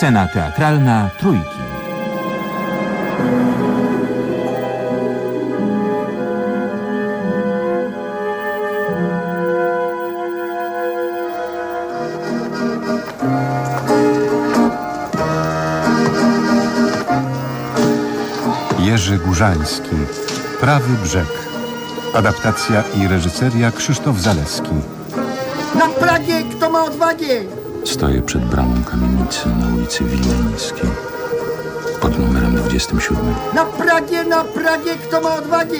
Scena teatralna Trójki. Jerzy Górzański, Prawy Brzeg. Adaptacja i reżyseria Krzysztof Zaleski. Na Pragie kto ma odwagę? Stoję przed bramą kamienicy na ulicy Wileńskiej pod numerem 27. Na Pragie, na Pragie kto ma odwagę?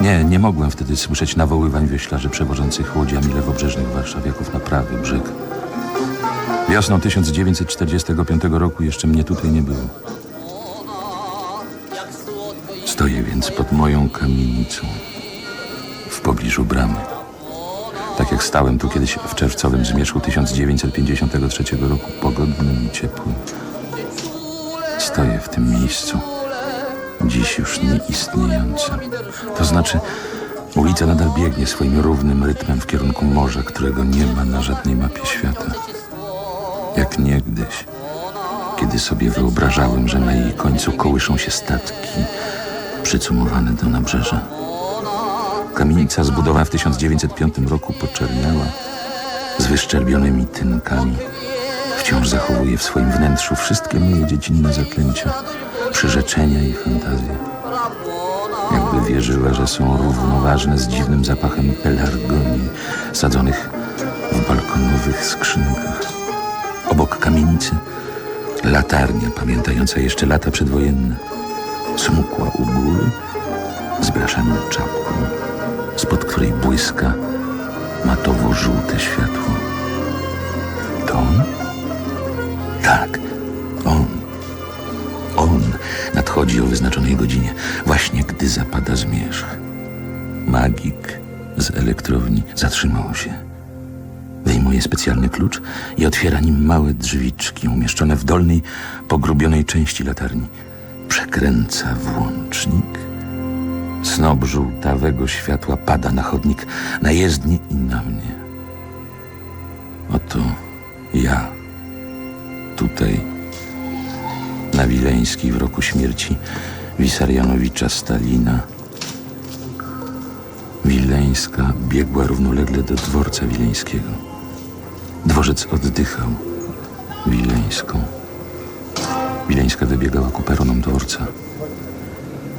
Nie, nie mogłem wtedy słyszeć nawoływań wioślarzy przewożących łodziami lewobrzeżnych warszawiaków na prawy brzeg. Wiosną 1945 roku jeszcze mnie tutaj nie było. Stoję więc pod moją kamienicą w pobliżu bramy. Jak stałem tu kiedyś w czerwcowym zmierzchu 1953 roku, pogodnym i ciepłym. Stoję w tym miejscu, dziś już nieistniejącym. To znaczy, ulica nadal biegnie swoim równym rytmem w kierunku morza, którego nie ma na żadnej mapie świata. Jak niegdyś, kiedy sobie wyobrażałem, że na jej końcu kołyszą się statki przycumowane do nabrzeża. Kamienica zbudowana w 1905 roku poczerniała z wyszczerbionymi tynkami. Wciąż zachowuje w swoim wnętrzu wszystkie moje dziecinne zaklęcia, przyrzeczenia i fantazje. Jakby wierzyła, że są równoważne z dziwnym zapachem pelargonii sadzonych w balkonowych skrzynkach. Obok kamienicy latarnia pamiętająca jeszcze lata przedwojenne. Smukła u góry z blaszaną czapką, spod której błyska matowo-żółte światło. To on? Tak, on. On nadchodzi o wyznaczonej godzinie, właśnie gdy zapada zmierzch. Magik z elektrowni zatrzymał się. Wyjmuje specjalny klucz i otwiera nim małe drzwiczki umieszczone w dolnej, pogrubionej części latarni. Przekręca włącznik. Snop żółtawego światła pada na chodnik, na jezdnię i na mnie. Oto ja, tutaj, na Wileńskiej w roku śmierci Wisarianowicza Stalina. Wileńska biegła równolegle do dworca wileńskiego. Dworzec oddychał Wileńską. Wileńska wybiegała ku peronom dworca.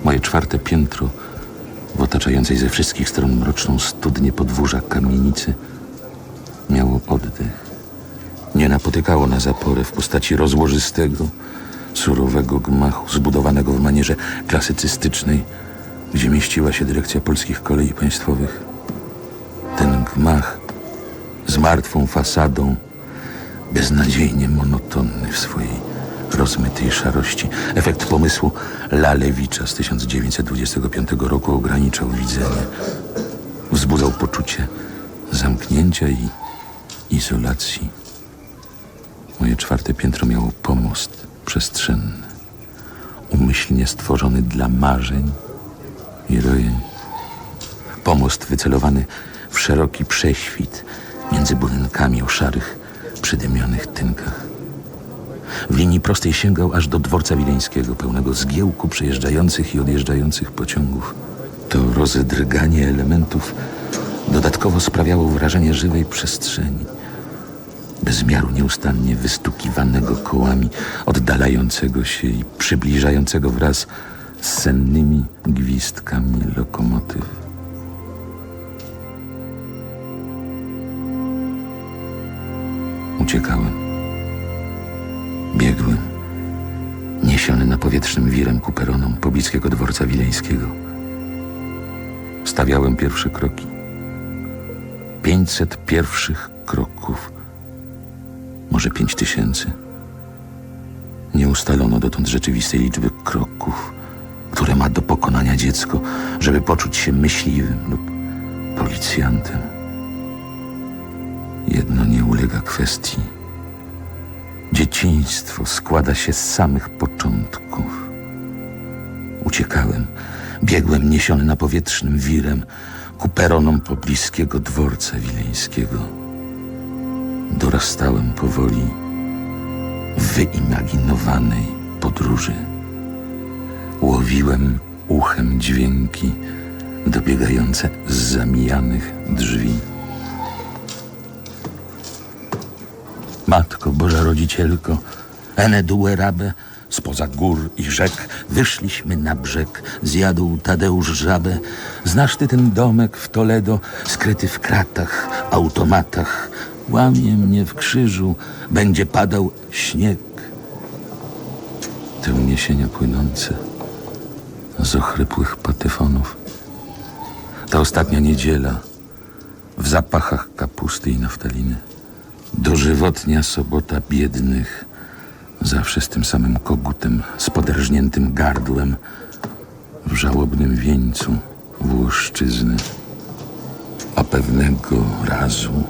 Moje czwarte piętro w otaczającej ze wszystkich stron mroczną studnię podwórza kamienicy miało oddech. Nie napotykało na zaporę w postaci rozłożystego, surowego gmachu zbudowanego w manierze klasycystycznej, gdzie mieściła się dyrekcja polskich kolei państwowych. Ten gmach z martwą fasadą, beznadziejnie monotonny w swojej rozmytej szarości. Efekt pomysłu Lalewicza z 1925 roku ograniczał widzenie. Wzbudzał poczucie zamknięcia i izolacji. Moje czwarte piętro miało pomost przestrzenny, umyślnie stworzony dla marzeń i rojeń. Pomost wycelowany w szeroki prześwit między budynkami o szarych, przydymionych tynkach. W linii prostej sięgał aż do dworca wileńskiego, pełnego zgiełku przejeżdżających i odjeżdżających pociągów. To rozedrganie elementów dodatkowo sprawiało wrażenie żywej przestrzeni, bez miaru nieustannie wystukiwanego kołami, oddalającego się i przybliżającego wraz z sennymi gwizdkami lokomotyw. Uciekałem. Niesiony na powietrznym wirem ku peronom pobliskiego dworca wileńskiego. Stawiałem pierwsze kroki. Pięćset pierwszych kroków, może pięć tysięcy. Nie ustalono dotąd rzeczywistej liczby kroków, które ma do pokonania dziecko, żeby poczuć się myśliwym lub policjantem. Jedno nie ulega kwestii. Dzieciństwo składa się z samych początków. Uciekałem, biegłem niesiony na powietrznym wirem ku peronom pobliskiego dworca wileńskiego. Dorastałem powoli wyimaginowanej podróży. Łowiłem uchem dźwięki dobiegające z zamijanych drzwi. Matko Boża Rodzicielko, Enedue Rabe, spoza gór i rzek wyszliśmy na brzeg, zjadł Tadeusz żabę. Znasz ty ten domek w Toledo, skryty w kratach, automatach, łamie mnie w krzyżu, będzie padał śnieg. Te uniesienia płynące z ochrypłych patyfonów. Ta ostatnia niedziela w zapachach kapusty i naftaliny. Dożywotnia sobota biednych, zawsze z tym samym kogutem, z poderżniętym gardłem, w żałobnym wieńcu Włoszczyzny. A pewnego razu,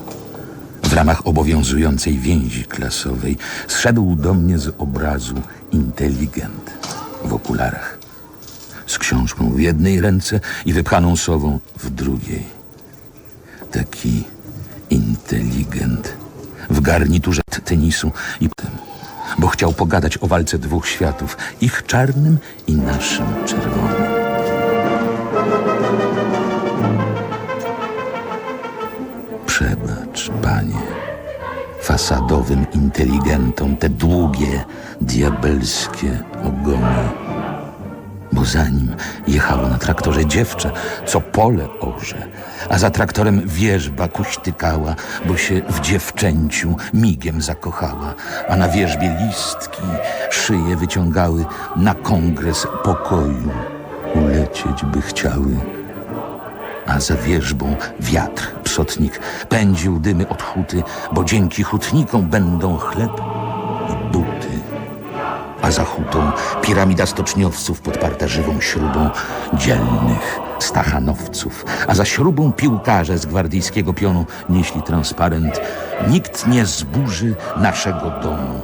w ramach obowiązującej więzi klasowej, zszedł do mnie z obrazu inteligent w okularach, z książką w jednej ręce i wypchaną sową w drugiej. Taki inteligent w garniturze tenisu i potem, bo chciał pogadać o walce dwóch światów, ich czarnym i naszym czerwonym. Przebacz, panie, fasadowym inteligentom te długie, diabelskie ogony. Bo za nim jechało na traktorze dziewczę, co pole orze, a za traktorem wierzba kuśtykała, bo się w dziewczęciu migiem zakochała, a na wierzbie listki szyje wyciągały na kongres pokoju. Ulecieć by chciały. A za wierzbą wiatr, psotnik, pędził dymy od huty, bo dzięki hutnikom będą chleb i buty. A za hutą piramida stoczniowców podparta żywą śrubą dzielnych stachanowców. A za śrubą piłkarze z gwardyjskiego pionu nieśli transparent Nikt nie zburzy naszego domu.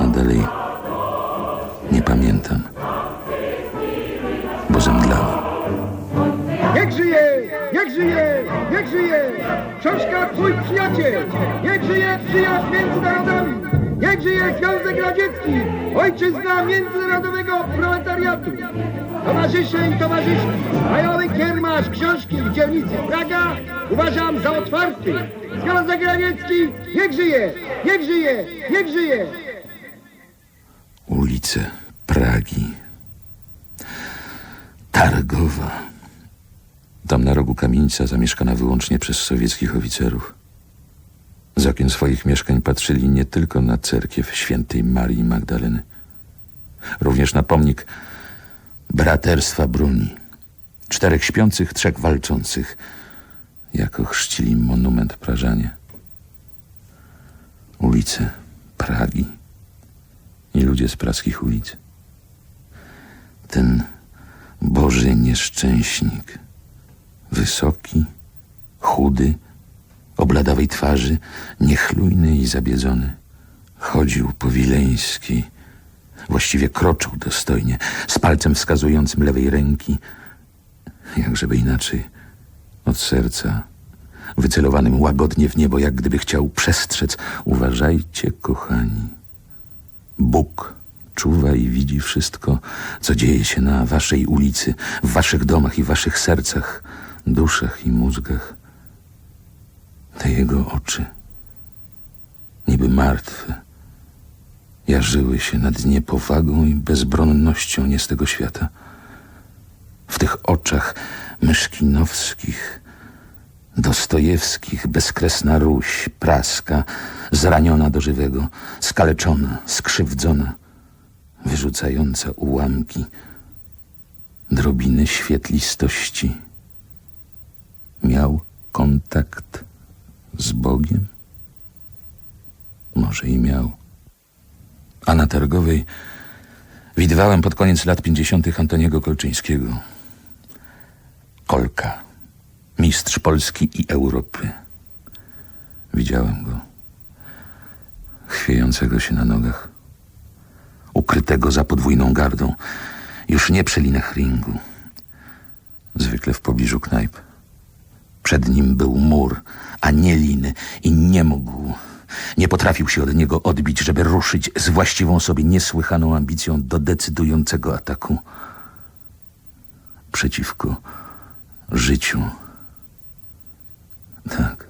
A dalej nie pamiętam, bo zemdlałem. Niech żyje! Niech żyje! Niech żyje! Książka Twój przyjaciel! Niech żyje przyjaźń między narodami! Niech żyje Związek Radziecki! Ojczyzna międzynarodowego proletariatu! Towarzysze i towarzyszki! Majowy kiermasz książki w dzielnicy Praga uważam za otwarty! Związek Radziecki! Niech żyje! Niech żyje! Niech żyje! ulice Pragi. Targowa. Tam na rogu kamienica zamieszkana wyłącznie przez sowieckich oficerów. Z okien swoich mieszkań patrzyli nie tylko na cerkiew świętej Marii Magdaleny, również na pomnik braterstwa broni. Czterech śpiących, trzech walczących, jako chrzcili monument Prażanie. Ulice Pragi i ludzie z praskich ulic. Ten Boży nieszczęśnik, wysoki, chudy, o bladawej twarzy, niechlujny i zabiedzony, chodził po wileńskiej, właściwie kroczył dostojnie, z palcem wskazującym lewej ręki, jakżeby inaczej, od serca, wycelowanym łagodnie w niebo, jak gdyby chciał przestrzec. Uważajcie, kochani. Bóg czuwa i widzi wszystko, co dzieje się na waszej ulicy, w waszych domach i waszych sercach, duszach i mózgach. Te jego oczy, niby martwe, jarzyły się nad niepowagą i bezbronnością nie z tego świata. W tych oczach myszkinowskich, Dostojewskich, bezkresna Ruś, praska, zraniona do żywego, skaleczona, skrzywdzona, wyrzucająca ułamki, drobiny świetlistości. Miał kontakt z Bogiem? Może i miał. A na targowej widywałem pod koniec lat pięćdziesiątych Antoniego Kolczyńskiego. Kolka mistrz Polski i Europy. Widziałem go, chwiejącego się na nogach, ukrytego za podwójną gardą, już nie przy linach ringu, zwykle w pobliżu knajp. Przed nim był mur, a nie liny i nie mógł, nie potrafił się od niego odbić, żeby ruszyć z właściwą sobie niesłychaną ambicją do decydującego ataku przeciwko życiu. Tak.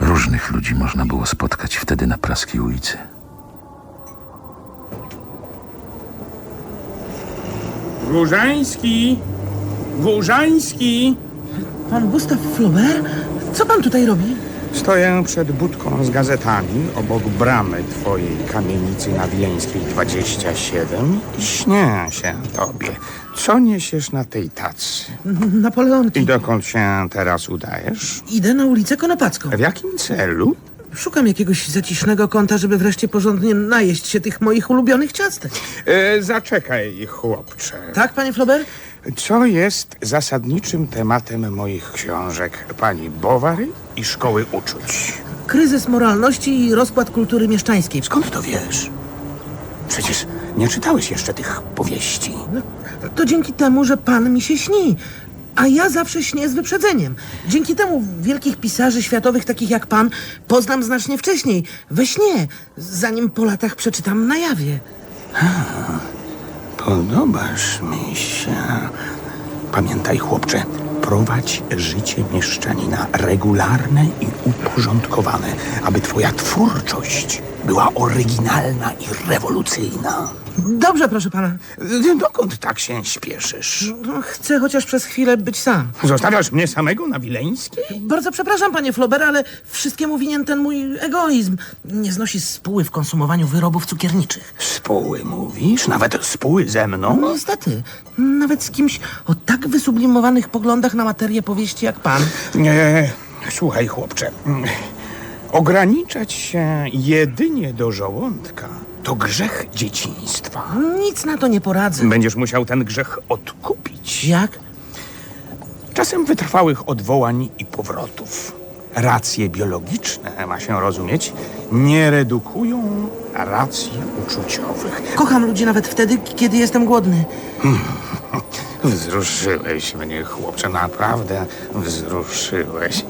Różnych ludzi można było spotkać wtedy na praskiej ulicy. Górzański! Górzański! Pan Gustaw Flaubert? Co pan tutaj robi? Stoję przed budką z gazetami obok bramy twojej kamienicy na Wileńskiej 27 i śnię się tobie. Co niesiesz na tej tacy? Napoleonki. I dokąd się teraz udajesz? Idę na ulicę Konopacką. W jakim celu? Szukam jakiegoś zacisznego kąta, żeby wreszcie porządnie najeść się tych moich ulubionych ciastek. E, zaczekaj, chłopcze. Tak, panie Flaubert? Co jest zasadniczym tematem moich książek pani Bowary i Szkoły Uczuć? Kryzys moralności i rozkład kultury mieszczańskiej. Skąd to wiesz? Przecież nie czytałeś jeszcze tych powieści. No, to dzięki temu, że pan mi się śni. A ja zawsze śnię z wyprzedzeniem. Dzięki temu wielkich pisarzy światowych, takich jak pan, poznam znacznie wcześniej, we śnie, zanim po latach przeczytam na jawie. Podobasz mi się. Pamiętaj, chłopcze, prowadź życie mieszczanina regularne i uporządkowane, aby twoja twórczość była oryginalna i rewolucyjna. Dobrze, proszę pana. Dokąd tak się śpieszysz? No, Chcę chociaż przez chwilę być sam. Zostawiasz mnie samego na Wileńskiej? Bardzo przepraszam, panie Flaubert, ale wszystkiemu winien ten mój egoizm. Nie znosi spóły w konsumowaniu wyrobów cukierniczych. Spóły mówisz? Nawet spóły ze mną? Niestety, nawet z kimś o tak wysublimowanych poglądach na materię powieści jak pan. Nie, słuchaj, chłopcze. Ograniczać się jedynie do żołądka to grzech dzieciństwa. Nic na to nie poradzę. Będziesz musiał ten grzech odkupić. Jak? Czasem wytrwałych odwołań i powrotów. Racje biologiczne, ma się rozumieć, nie redukują racji uczuciowych. Kocham ludzi nawet wtedy, kiedy jestem głodny. Wzruszyłeś mnie, chłopcze, naprawdę wzruszyłeś.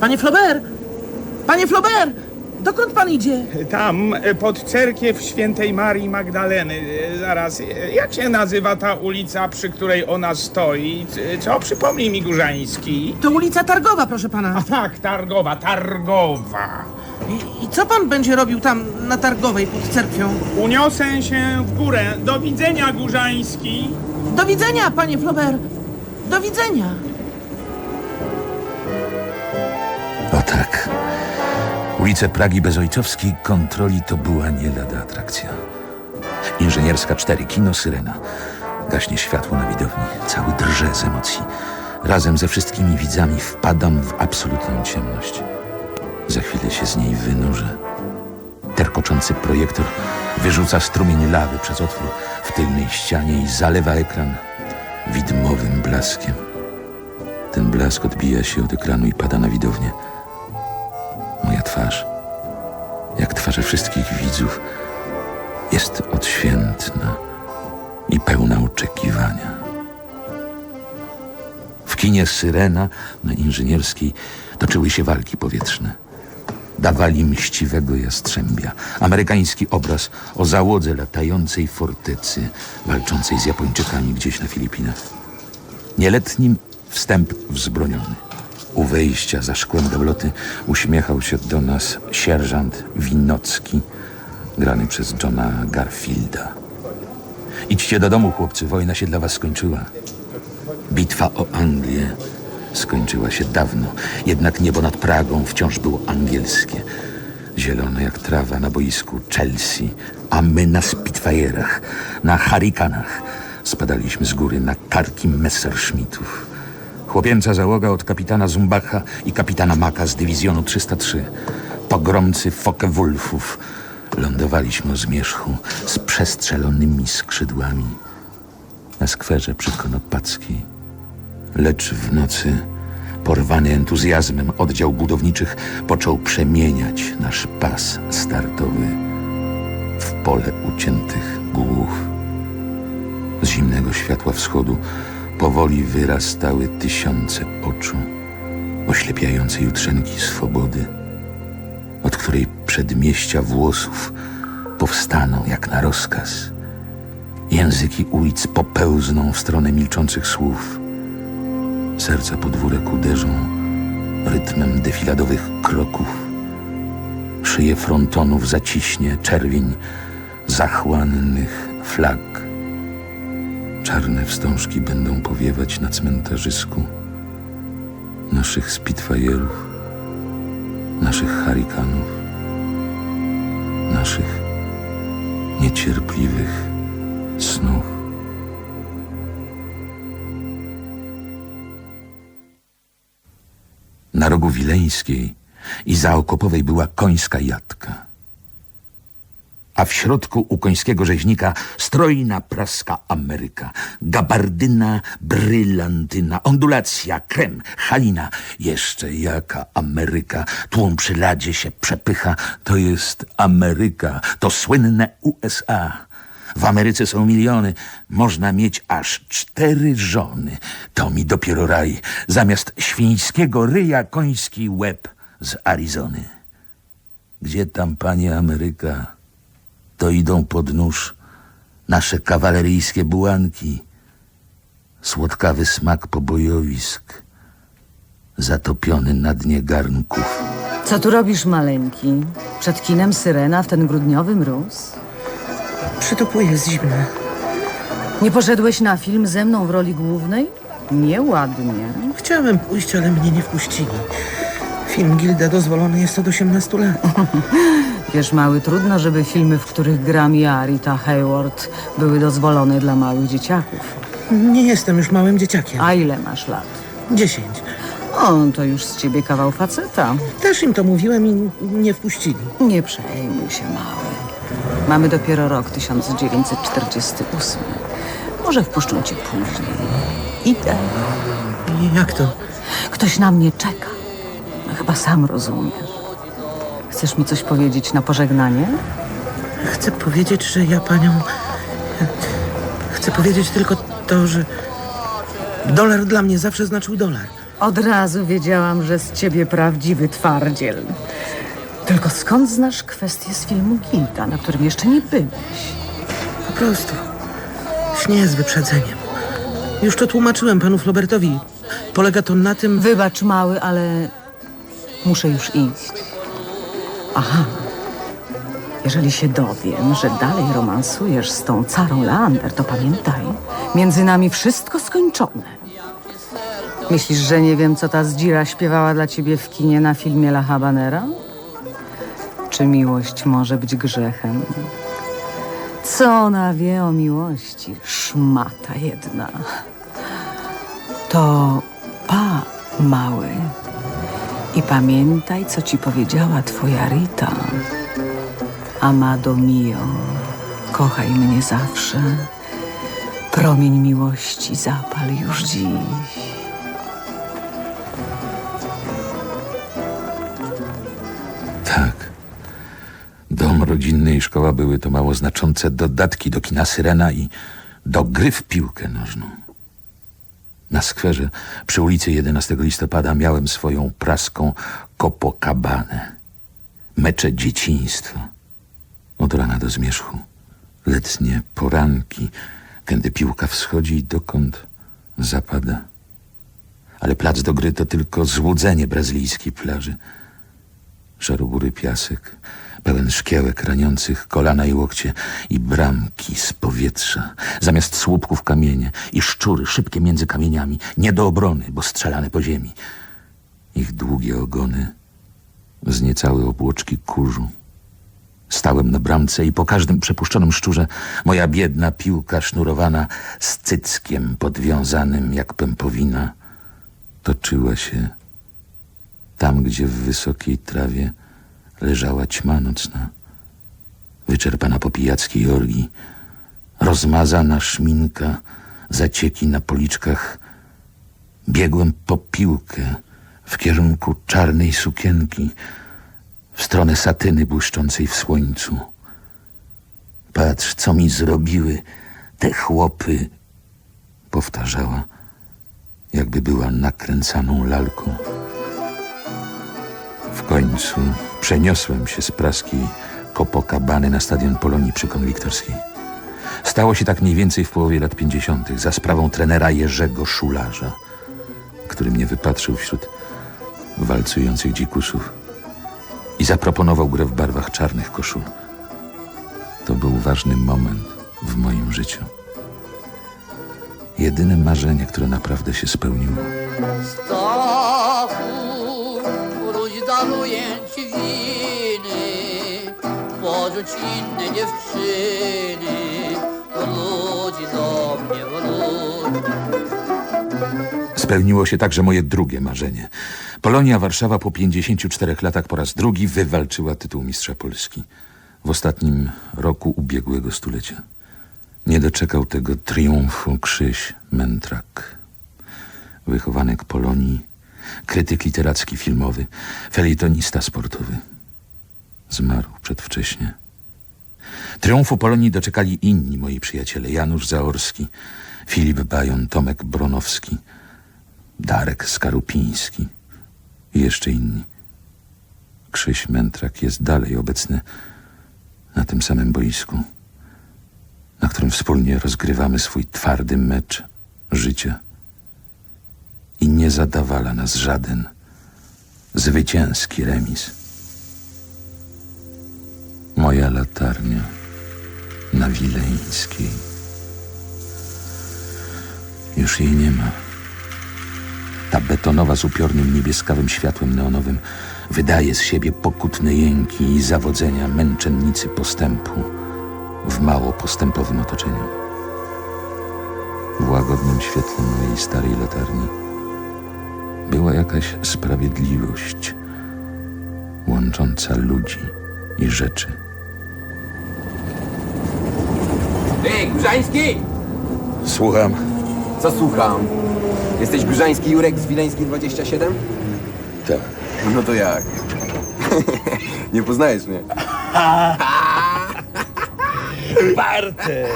Panie Flaubert! Panie Flaubert! Dokąd pan idzie? Tam, e, pod cerkiew świętej Marii Magdaleny. E, Zaraz, e, jak się nazywa ta ulica, przy której ona stoi? Co? Przypomnij mi, Górzański. To ulica Targowa, proszę A pana. tak, Targowa, Targowa. I, I co pan będzie robił tam na Targowej pod cerkwią? Uniosę się w górę. Do widzenia, Górzański. Do widzenia, panie Flaubert! Do widzenia! Ulice Pragi Bezojcowskiej kontroli to była nie lada atrakcja. Inżynierska 4, kino Syrena. Gaśnie światło na widowni. Cały drże z emocji. Razem ze wszystkimi widzami wpadam w absolutną ciemność. Za chwilę się z niej wynurzę. Terkoczący projektor wyrzuca strumień lawy przez otwór w tylnej ścianie i zalewa ekran widmowym blaskiem. Ten blask odbija się od ekranu i pada na widownię. Twarz, jak twarze wszystkich widzów, jest odświętna i pełna oczekiwania. W kinie Syrena na Inżynierskiej toczyły się walki powietrzne. Dawali mściwego jastrzębia. Amerykański obraz o załodze latającej fortecy walczącej z Japończykami gdzieś na Filipinach. Nieletnim wstęp wzbroniony. U wejścia za szkłem gabloty uśmiechał się do nas sierżant Winocki, grany przez Johna Garfielda. Idźcie do domu, chłopcy, wojna się dla was skończyła. Bitwa o Anglię skończyła się dawno, jednak niebo nad Pragą wciąż było angielskie. Zielone jak trawa na boisku Chelsea, a my na Spitfire'ach, na Harikanach spadaliśmy z góry na karki Messerschmittów. Chłopięca załoga od kapitana Zumbacha i kapitana Maka z dywizjonu 303. Pogromcy Focke-Wulfów. Lądowaliśmy o zmierzchu z przestrzelonymi skrzydłami na skwerze przy Konopackiej. Lecz w nocy, porwany entuzjazmem oddział budowniczych począł przemieniać nasz pas startowy w pole uciętych głów. Z zimnego światła wschodu powoli wyrastały tysiące oczu, oślepiające jutrzenki swobody, od której przedmieścia włosów powstaną jak na rozkaz. Języki ulic popełzną w stronę milczących słów. Serca podwórek uderzą rytmem defiladowych kroków. Szyję frontonów zaciśnie czerwień zachłannych flag. Czarne wstążki będą powiewać na cmentarzysku naszych spitfajerów, naszych harikanów, naszych niecierpliwych snów. Na rogu Wileńskiej i za Okopowej była końska jatka. A w środku u końskiego rzeźnika strojna praska Ameryka, gabardyna, brylantyna, ondulacja, krem, halina. Jeszcze jaka Ameryka, tłum przy ladzie się przepycha. To jest Ameryka, to słynne USA. W Ameryce są miliony. Można mieć aż cztery żony. To mi dopiero raj. Zamiast świńskiego ryja koński łeb z Arizony. Gdzie tam, panie Ameryka? To idą pod nóż nasze kawaleryjskie bułanki. Słodkawy smak pobojowisk. Zatopiony na dnie garnków. Co tu robisz, maleńki? Przed kinem Syrena w ten grudniowy mróz? Przytupuję z zimna. Nie poszedłeś na film ze mną w roli głównej? Nieładnie. Chciałem pójść, ale mnie nie wpuścili. Film Gilda dozwolony jest od 18 lat. Wiesz, mały, trudno, żeby filmy, w których gram ja, Rita Hayward, były dozwolone dla małych dzieciaków. Nie jestem już małym dzieciakiem. A ile masz lat? 10. O, to już z ciebie kawał faceta. Też im to mówiłem i nie wpuścili. Nie przejmuj się, mały. Mamy dopiero rok 1948. Może wpuszczą cię później. Idę. Jak to? Ktoś na mnie czeka. No, chyba sam rozumiesz. Chcesz mi coś powiedzieć na pożegnanie? Chcę powiedzieć, że ja panią. Chcę powiedzieć tylko to, że. Dolar dla mnie zawsze znaczył dolar. Od razu wiedziałam, że z ciebie prawdziwy twardziel. Tylko skąd znasz kwestię z filmu Gilda, na którym jeszcze nie byłeś? Po prostu. Śnię z wyprzedzeniem. Już to tłumaczyłem panu Flobertowi. Polega to na tym. Wybacz, mały, ale muszę już iść. Aha. Jeżeli się dowiem, że dalej romansujesz z tą carą Leander, to pamiętaj, między nami wszystko skończone. Myślisz, że nie wiem, co ta zdzira śpiewała dla ciebie w kinie na filmie La Habanera? Czy miłość może być grzechem? Co ona wie o miłości? Szmata jedna. To pa, mały. I pamiętaj, co ci powiedziała twoja Rita. Amado mio, kochaj mnie zawsze. Promień miłości zapal już dziś. Tak. Dom rodzinny i szkoła były to mało znaczące dodatki do kina Syrena i do gry w piłkę nożną. Na skwerze przy ulicy 11 listopada miałem swoją praską Copacabana. Mecze dzieciństwa. Od rana do zmierzchu. Letnie poranki, kiedy piłka wschodzi i dokąd zapada. Ale plac do gry to tylko złudzenie brazylijskiej plaży. Szarobury piasek, pełen szkiełek raniących kolana i łokcie i bramki z powietrza, zamiast słupków kamienie i szczury szybkie między kamieniami, nie do obrony, bo strzelane po ziemi. Ich długie ogony, zniecałe obłoczki kurzu. Stałem na bramce i po każdym przepuszczonym szczurze moja biedna piłka sznurowana z cyckiem podwiązanym jak pępowina toczyła się tam, gdzie w wysokiej trawie leżała ćma nocna, wyczerpana po pijackiej orgii, rozmazana szminka, zacieki na policzkach. Biegłem po piłkę w kierunku czarnej sukienki, w stronę satyny błyszczącej w słońcu. Patrz, co mi zrobiły te chłopy, powtarzała jakby była nakręcaną lalką. W końcu przeniosłem się z praskiej Copacabany na stadion Polonii przy Konwiktorskiej. Stało się tak mniej więcej w połowie lat 50. za sprawą trenera Jerzego Szularza, który mnie wypatrzył wśród walcujących dzikusów i zaproponował grę w barwach czarnych koszul. To był ważny moment w moim życiu. Jedyne marzenie, które naprawdę się spełniło. Daruję ci winy, porzuć inne dziewczyny, wróć do mnie, wróć. Spełniło się także moje drugie marzenie. Polonia Warszawa po 54 latach po raz drugi wywalczyła tytuł mistrza Polski. W ostatnim roku ubiegłego stulecia. Nie doczekał tego triumfu Krzyś Mętrak. Wychowanek Polonii, krytyk literacki filmowy, felietonista sportowy. Zmarł przedwcześnie. Triumfu Polonii doczekali inni moi przyjaciele. Janusz Zaorski, Filip Bajon, Tomek Bronowski, Darek Skarupiński i jeszcze inni. Krzyś Mętrak jest dalej obecny na tym samym boisku, na którym wspólnie rozgrywamy swój twardy mecz życia. I nie zadawala nas żaden zwycięski remis. Moja latarnia na Wileńskiej. Już jej nie ma. Ta betonowa z upiornym niebieskawym światłem neonowym wydaje z siebie pokutne jęki i zawodzenia męczennicy postępu w mało postępowym otoczeniu. W łagodnym świetle mojej starej latarni była jakaś sprawiedliwość łącząca ludzi i rzeczy. Ej, Grzański! Słucham. Co słucham? Jesteś Grzański Jurek z Wileńskiej 27? Tak. No to jak? Nie poznajesz mnie? Bartek!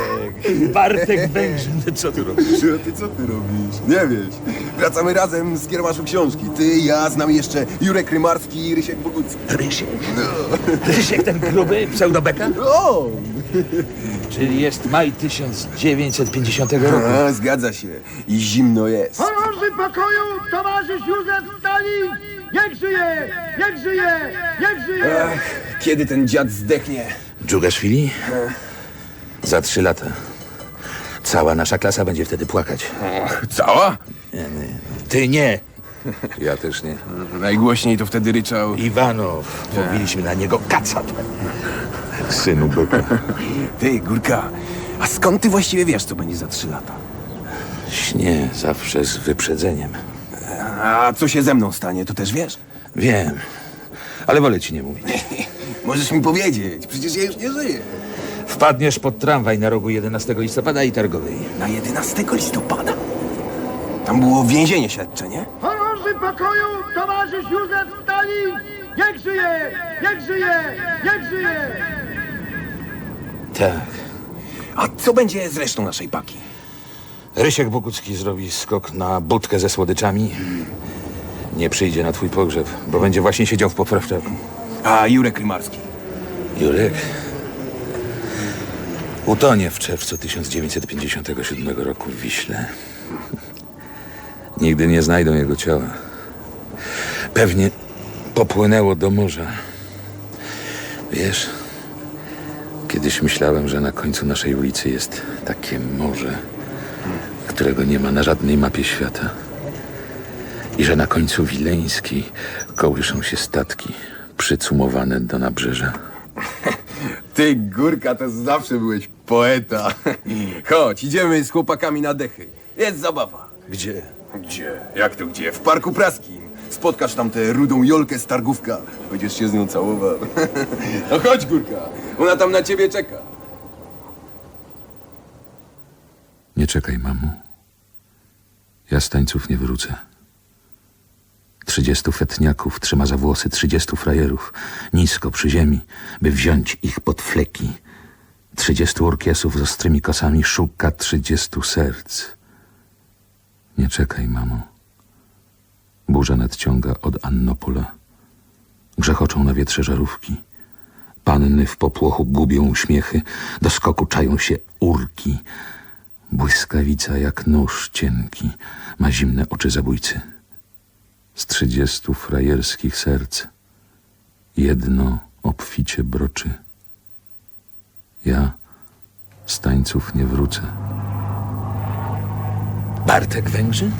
Bartek Węgrzyn, co ty robisz? Ty, ty co ty robisz? Nie wiesz. Wracamy razem z kiermaszu książki. Ty, ja, znam jeszcze Jurek Rymarski i Rysiek Bogucki. Rysiek? Rysiek ten gruby, pseudobeka? O! Czyli jest maj 1950 roku. A, zgadza się. I zimno jest. Chorąży pokoju, towarzysz Józef Stalin! Niech żyje! Niech żyje! Niech żyje! Ach, kiedy ten dziad zdechnie? Dżugaszwili? Za trzy lata. Cała nasza klasa będzie wtedy płakać. Cała? Ty nie. Ja też nie. Najgłośniej to wtedy ryczał. Iwanow. Mówiliśmy na niego kacat. Synu byka. Ty, Górka, a skąd ty właściwie wiesz, co będzie za trzy lata? Śnie zawsze z wyprzedzeniem. A co się ze mną stanie, to też wiesz? Wiem, ale wolę ci nie mówić. Możesz mi powiedzieć, przecież ja już nie żyję. Wpadniesz pod tramwaj na rogu 11 listopada i targowej. Na 11 listopada. Tam było więzienie śledcze, nie? Chorąży pokoju, towarzysz Józef Stalin! Niech żyje! Niech żyje! Niech żyje! Tak. A co będzie z resztą naszej paki? Rysiek Bogucki zrobi skok na budkę ze słodyczami. Nie przyjdzie na twój pogrzeb, bo będzie właśnie siedział w poprawczaku. A Jurek Rymarski? Jurek utonie w czerwcu 1957 roku w Wiśle. Nigdy nie znajdą jego ciała. Pewnie popłynęło do morza. Wiesz, kiedyś myślałem, że na końcu naszej ulicy jest takie morze, którego nie ma na żadnej mapie świata. I że na końcu Wileńskiej kołyszą się statki przycumowane do nabrzeża. Ty, Górka, to zawsze byłeś poeta. Chodź, idziemy z chłopakami na dechy. Jest zabawa. Gdzie? Gdzie? Jak to gdzie? W Parku Praskim. Spotkasz tam tę rudą Jolkę z Targówka. Będziesz się z nią całował. No chodź, Górka. Ona tam na ciebie czeka. Nie czekaj, mamo. Ja z tańców nie wrócę. Trzydziestu fetniaków trzyma za włosy trzydziestu frajerów, nisko przy ziemi, by wziąć ich pod fleki. Trzydziestu orkiesów z ostrymi kosami szuka trzydziestu serc. Nie czekaj, mamo. Burza nadciąga od Annopola. Grzechoczą na wietrze żarówki. Panny w popłochu gubią uśmiechy, do skoku czają się urki. Błyskawica jak nóż cienki ma zimne oczy zabójcy. Z trzydziestu frajerskich serc jedno obficie broczy. Ja z tańców nie wrócę. Bartek Węgrzy?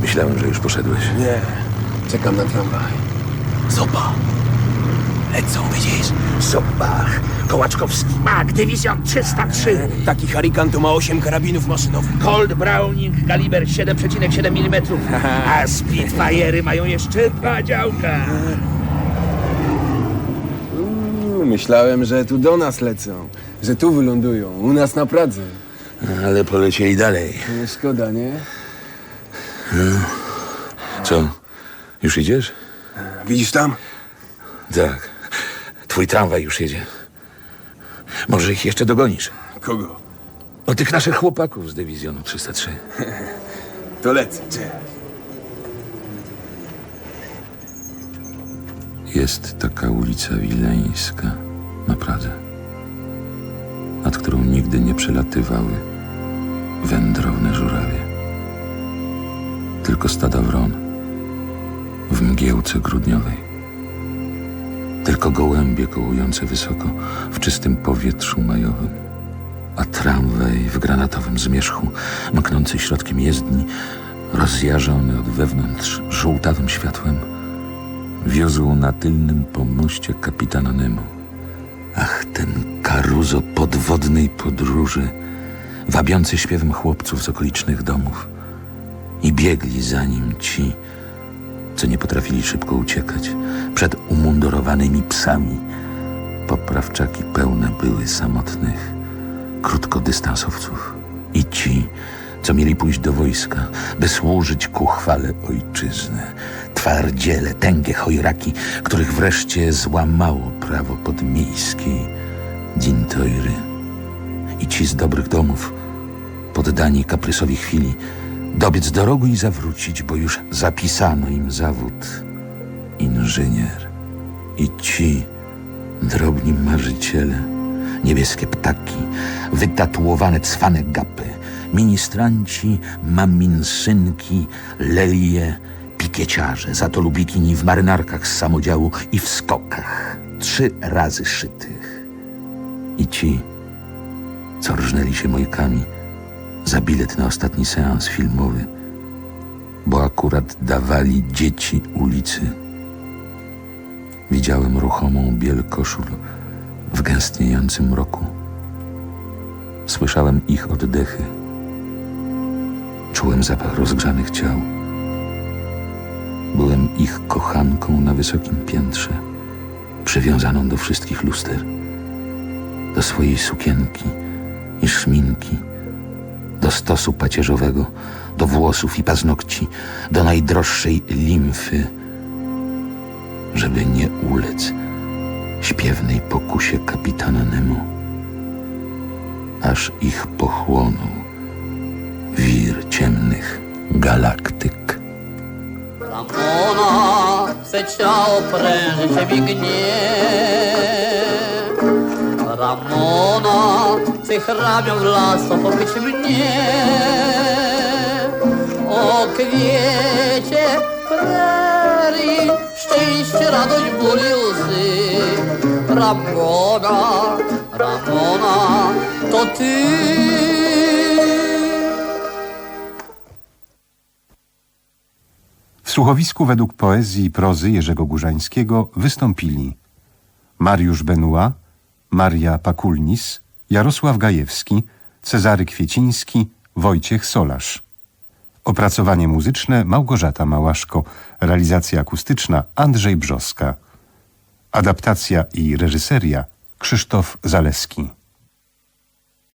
Myślałem, że już poszedłeś. Nie, czekam na tramwaj. Zoba. Lecą, widzisz? Zobach. Kołaczkowski. Mag, dywizjon 303. Taki harikan to ma 8 karabinów maszynowych. Colt Browning, kaliber 7,7 mm. A Spitfire'y mają jeszcze dwa działka. Myślałem, że tu do nas lecą, że tu wylądują, u nas na Pradze. Ale polecieli dalej. Nie szkoda, nie? Co? Już idziesz? Widzisz tam? Tak. Twój tramwaj już jedzie. Może ich jeszcze dogonisz. Kogo? O tych naszych chłopaków z dywizjonu 303. To lecę, cze. Jest taka ulica Wileńska na Pradze, nad którą nigdy nie przelatywały wędrowne żurawie. Tylko stada wron w mgiełce grudniowej. Tylko gołębie kołujące wysoko w czystym powietrzu majowym. A tramwaj w granatowym zmierzchu, mknący środkiem jezdni, rozjażony od wewnątrz żółtawym światłem, wiózł na tylnym pomoście kapitana Nemo. Ach, ten karuzo podwodnej podróży, wabiący śpiewem chłopców z okolicznych domów. I biegli za nim ci, co nie potrafili szybko uciekać przed umundurowanymi psami. Poprawczaki pełne były samotnych, krótkodystansowców. I ci, co mieli pójść do wojska, by służyć ku chwale ojczyzny. Twardziele, tęgie chojraki, których wreszcie złamało prawo podmiejskiej dintojry. I ci z dobrych domów, poddani kaprysowi chwili, dobiec do rogu i zawrócić, bo już zapisano im zawód inżynier. I ci drobni marzyciele, niebieskie ptaki, wytatuowane cwane gapy, ministranci, maminsynki, lelie, pikieciarze, za to lubikini w marynarkach z samodziału i w skokach, trzy razy szytych. I ci, co rżnęli się mojkami za bilet na ostatni seans filmowy, bo akurat dawali dzieci ulicy. Widziałem ruchomą biel koszul w gęstniejącym mroku. Słyszałem ich oddechy. Czułem zapach rozgrzanych ciał. Byłem ich kochanką na wysokim piętrze, przywiązaną do wszystkich luster, do swojej sukienki i szminki, do stosu pacierzowego, do włosów i paznokci, do najdroższej limfy, żeby nie ulec śpiewnej pokusie kapitana Nemo, aż ich pochłonął wir ciemnych galaktyk. Ramona chce ciało prężyć mi gniew. Ramona chce hramią w lasu pobyć mnie. O kwiecie prerii, szczęście, radość, ból i łzy. Ramona, Ramona, to ty. W słuchowisku według poezji i prozy Jerzego Górzańskiego wystąpili Mariusz Benua, Maria Pakulnis, Jarosław Gajewski, Cezary Kwieciński, Wojciech Solarz. Opracowanie muzyczne Małgorzata Małaszko, realizacja akustyczna Andrzej Brzoska. Adaptacja i reżyseria Krzysztof Zaleski.